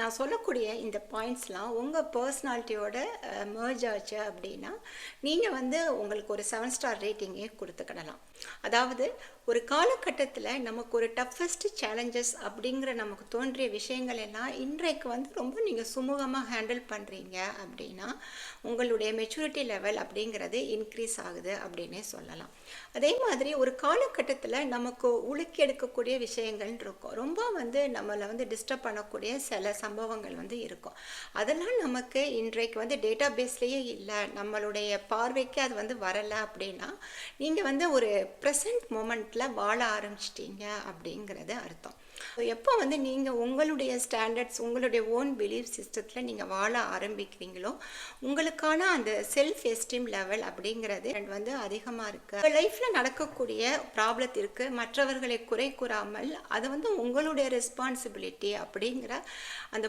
நான் சொல்லக்கூடிய இந்த பாயிண்ட்ஸ்லாம் உங்கள் பர்சனாலிட்டியோட மேர்ஜ் ஆச்சு அப்படின்னா நீங்கள் வந்து உங்களுக்கு ஒரு செவன் ஸ்டார் ரேட்டிங்கே கொடுத்துக்கிடலாம். அதாவது ஒரு காலகட்டத்தில் நமக்கு ஒரு டஃபஸ்ட் சேலஞ்சஸ் அப்படிங்கிற நமக்கு தோன்றிய விஷயங்கள் எல்லாம் இன்றைக்கு வந்து ரொம்ப நீங்கள் சுமூகமாக ஹேண்டில் பண்ணுறீங்க அப்படின்னா உங்களுடைய மெச்சூரிட்டி லெவல் அப்படிங்கிறது இன்க்ரீஸ் ஆகுது அப்படின்னே சொல்லலாம். அதே மாதிரி ஒரு காலகட்டத்தில் நமக்கு உலுக்கி எடுக்கக்கூடிய விஷயங்கள் இருக்கும். ரொம்ப வந்து நம்மளை வந்து டிஸ்டர்ப் பண்ணக்கூடிய சில சம்பவங்கள் வந்து இருக்கும். அதெல்லாம் நமக்கு இன்றைக்கு வந்து டேட்டா பேஸ்லேயே இல்லை. நம்மளுடைய பார்வைக்கு அது வந்து வரலை அப்படின்னா நீங்கள் வந்து ஒரு ப்ரெசன்ட் மூமெண்ட்டில் வாழ ஆரம்பிச்சிட்டீங்க அப்படிங்கிறது அர்த்தம். எப்போ வந்து நீங்கள் உங்களுடைய ஸ்டாண்டர்ட்ஸ் உங்களுடைய ஓன் பிலீஃப் சிஸ்டத்தில் நீங்கள் வாழ ஆரம்பிக்கிறீங்களோ உங்களுக்கான அந்த செல்ஃப் எஸ்டீம் லெவல் அப்படிங்கிறது வந்து அதிகமாக இருக்குது உங்கள் லைஃப்பில் நடக்கக்கூடிய ப்ராப்ளத்திற்கு மற்றவர்களை குறை கூறாமல் அது வந்து உங்களுடைய ரெஸ்பான்சிபிலிட்டி அப்படிங்கிற அந்த